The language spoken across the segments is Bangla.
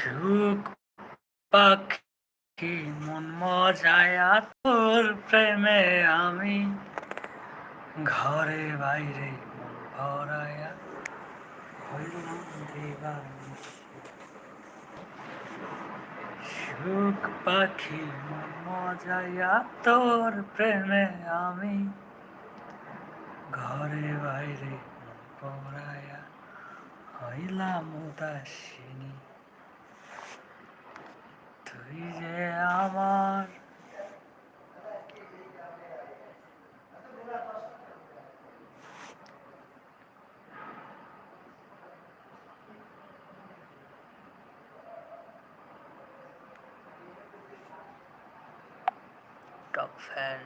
সুখ পাখি মন মজায় তোর প্রেমে আমি ঘরে বাইরে মন ভরায়া। সুখ পাখি মন মজায়া তোর প্রেমে আমি ঘরে বাইরে ভরায়া হইলাম উদাসিনী তুই যে আমার টপ ফ্যান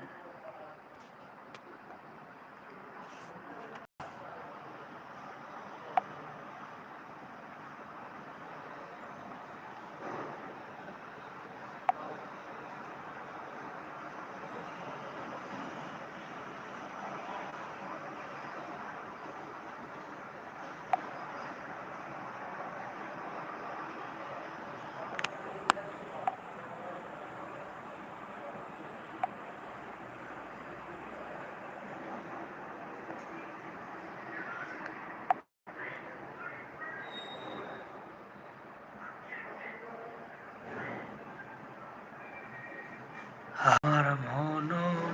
আমার মন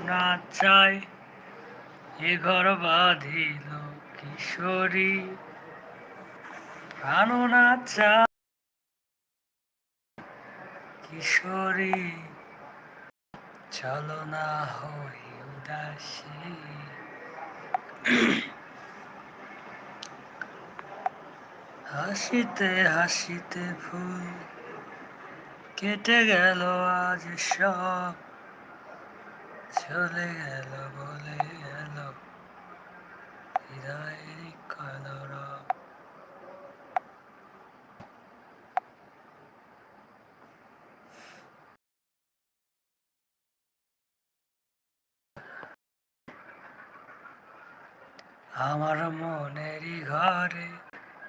না চাই এ ঘর বাঁধিল কিশোরী। প্রাণ না চাই কিশোরী। চলো না হই উদাসী। হাসিতে হাসিতে ফুল কেটে গেল আজ সব। চলে গেল বলে গেল। হৃদয়ের কলর আমার মনেরই ঘরে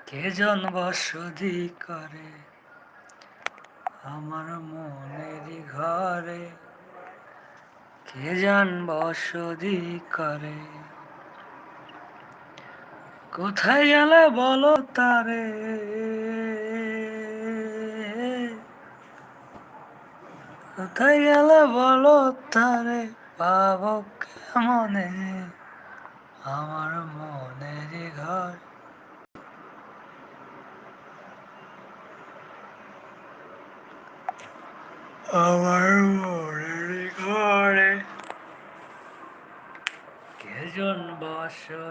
কে জন বসতি করে? আমার মনেরই ঘরে কে জান বসতি করে? কোথায় গেলে বলো তারে? কোথায় গেলে বলো তারে? পাবো কেমনে? আমার মনেরই ঘর। আমার মনেরই ঘরে কেজন বসতি করে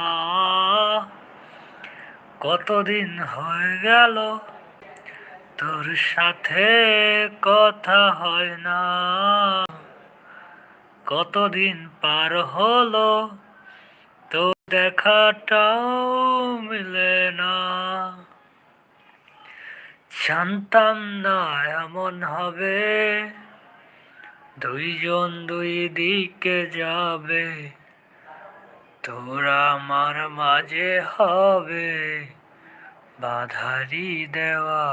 কতদিন হয়ে গেল? তোর সাথে কথা হয় না। কতদিন পার হলো? তোর দেখাটাও মিলে না। জানতাম না এমন হবে। দুইজন দুই দিকে যাবে। তোরা আমার মাঝে হবে বাধারি দেওয়া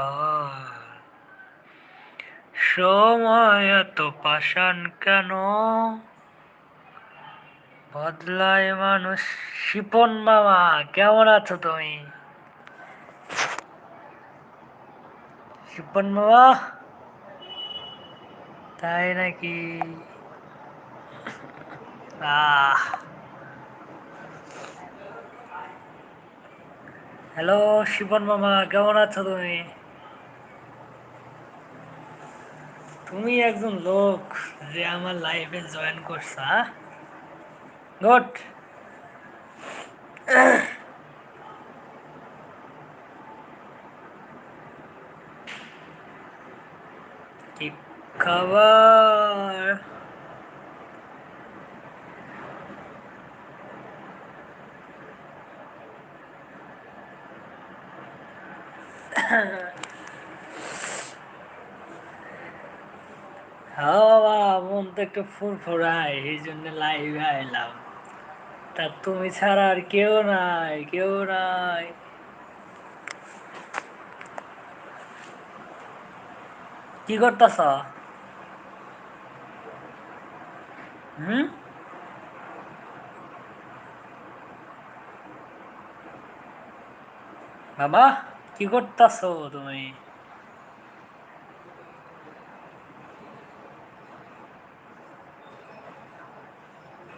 সময় এত পাষাণ কেন? বদলায় মানুষ। শিপন মামা, কেমন আছো তুমি? শিপন মামা? তাই নাকি? আহ। হ্যালো শিপন মামা, কেমন আছো তুমি? তুমি একজন লোক যে আমার লাইফে জয়েন করছা গুড কি খাবার? বাবা মন তো একটু ফুরফুরায়, এই জন্য লাইভে আইলাম। তা তুমি ছাড়া আর কেউ নাই কেউ নাই। কি করতেছ? হুম? বাবা? কি করতেছ তুমি?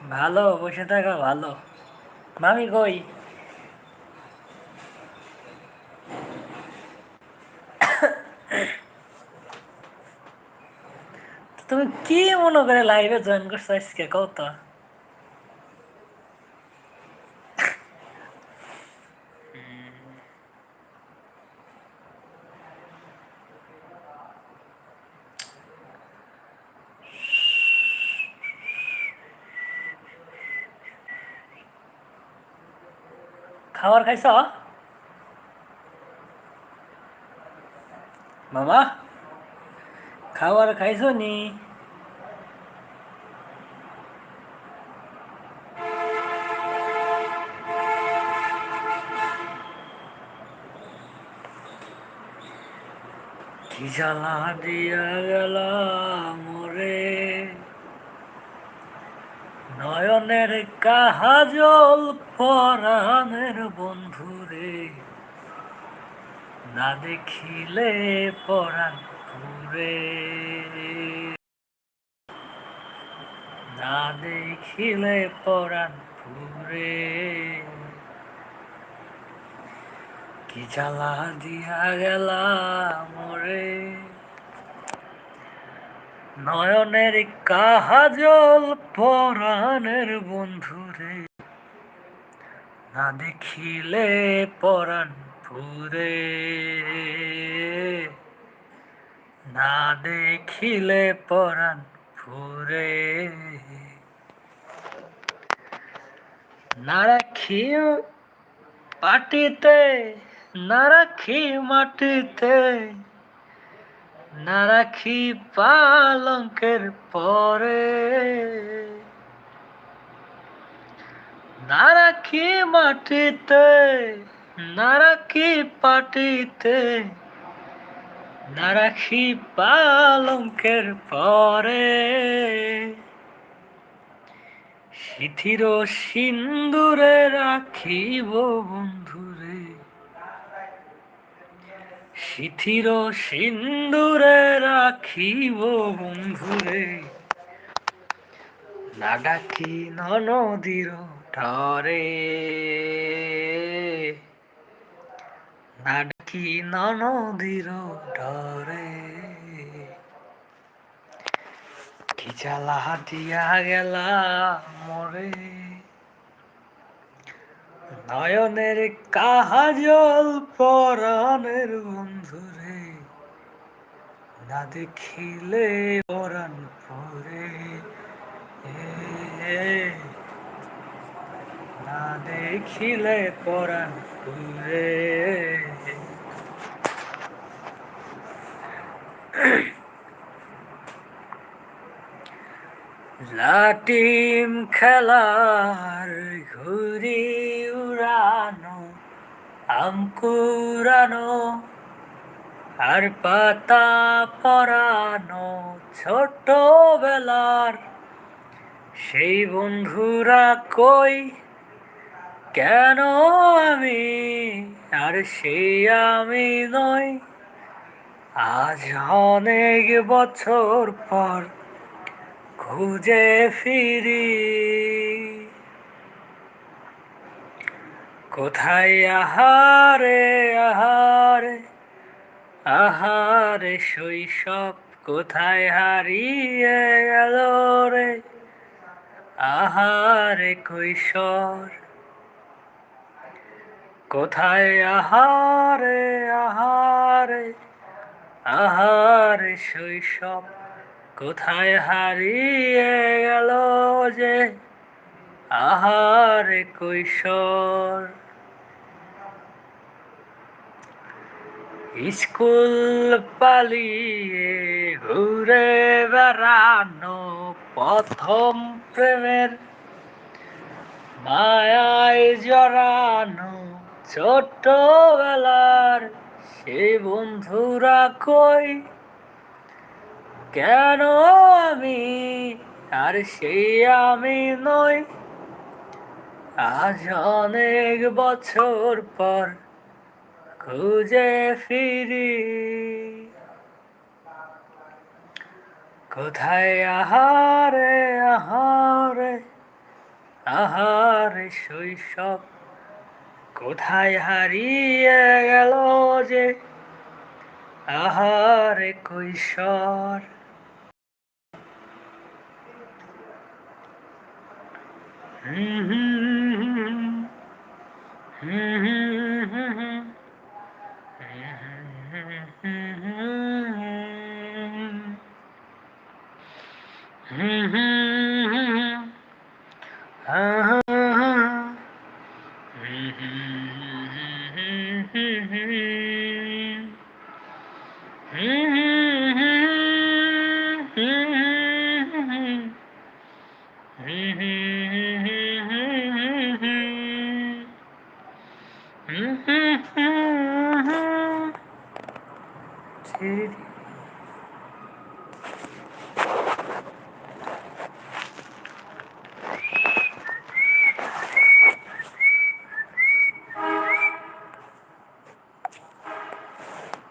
ভালো, বসে থাকা ভালো। মামি কই? তুমি কি মনে করে লাইভে জয়েন করছ আজকে? কত খাবার খাইছ? মামা খাবার খাইছো নি? জ্বালা দিয়া গেল মোরে নয়নের কাহাজল পরাণের বন্ধুরে, না দেখিলে পরাণ পুরে। না দেখিলে পরাণ পুরে। কি জ্বালা দিয়া গেলা মোরে নয়নের কাহাজল পরাণের বন্ধুরে। না দেখিলে পরাণ পুরে। না দেখিলে পরাণ পুরে। না রাখি পাটিতে, না রাখি মাটিতে। না রাখি পালঙ্কের পরে। না রাখি মাটিতে, না রাখি পাটিতে, না রাখি পালঙ্কের পরে। শিথির সিন্দুরে রাখিব বন্ধুরে শিথির সিন্দুরে রাখিব বন্ধুরে। না ডাকি নদীর ঢরে না ডাকি নদীর ঢরে কি জ্বালা দিয়া গেলা মরে নয়নের কাহাজল পরাণের বন্ধুরে, না দেখিলে পরাণ পরে। না দেখিলে পরাণ পরে। লাটিম খেলার ঘুরি আম কুড়ানো, আর পাতা পরানো ছোটবেলার। সেই বন্ধুরা কই, কেন আমি, আর সেই আমি নই। আজ অনেক বছর পর খুঁজে ফিরি। কোথায় আহারে আহারে? আহারে শৈশব কোথায় হারিয়ে গেল রে? আহারে কৈশোর কোথায় আহারে আহারে? আহারে শৈশব কোথায় হারিয়ে গেল যে? আহারে কৈশোর। স্কুল পালিয়ে ঘুরে বেড়ানো প্রথম প্রেমের মায়ায় জড়ানো ছোট্টবেলার সে বন্ধুরা কই? কেন আমি আর সেই আমি নই? আজ অনেক বছর পর খুঁজে ফিরি। কোথায় আহারে আহারে আহারে শৈশব, কোথায় হারিয়ে গেল যে আহারে কৈশোর। হুম হুম Mm-hmm. mm-hmm. mm-hmm. mm-hmm.